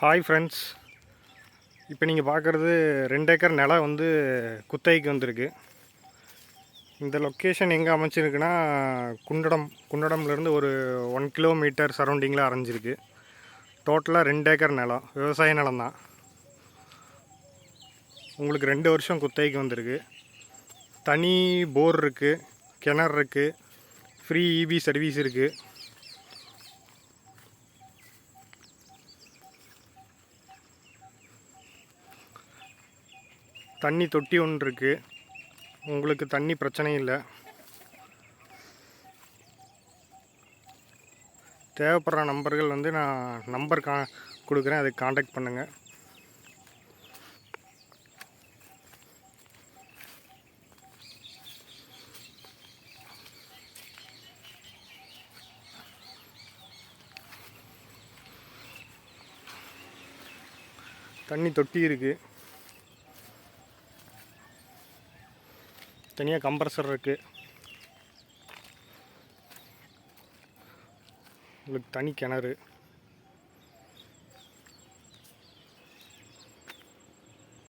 Hi friends இப்போ நீங்கள் பார்க்குறது ரெண்டு ஏக்கர் நிலம் வந்து குத்தகைக்கு வந்திருக்கு. இந்த லொக்கேஷன் எங்கே அமைச்சிருக்குன்னா குண்டடம் குண்டடம்லேருந்து ஒரு ஒன் கிலோமீட்டர் சரௌண்டிங்கில் அரைஞ்சிருக்கு. டோட்டலாக ரெண்டு ஏக்கர் நிலம் விவசாய நிலம் தான். உங்களுக்கு ரெண்டு வருஷம் குத்தகைக்கு வந்திருக்கு. தனி போர் இருக்குது கிணறு இருக்குது ஃப்ரீ இபி சர்வீஸ் இருக்குது தண்ணி தொட்டி ஒன்று இருக்குது உங்களுக்கு தண்ணி பிரச்சனை இல்லை. தேவைப்படுற நம்பர்கள் வந்து நான் நம்பர் கா கொடுக்குறேன். அதுக்கு காண்டாக்ட் பண்ணுங்கள் தண்ணி தொட்டி இருக்குது தனியாக கம்ப்ரஸர் இருக்குது உங்களுக்கு தனி கிணறு.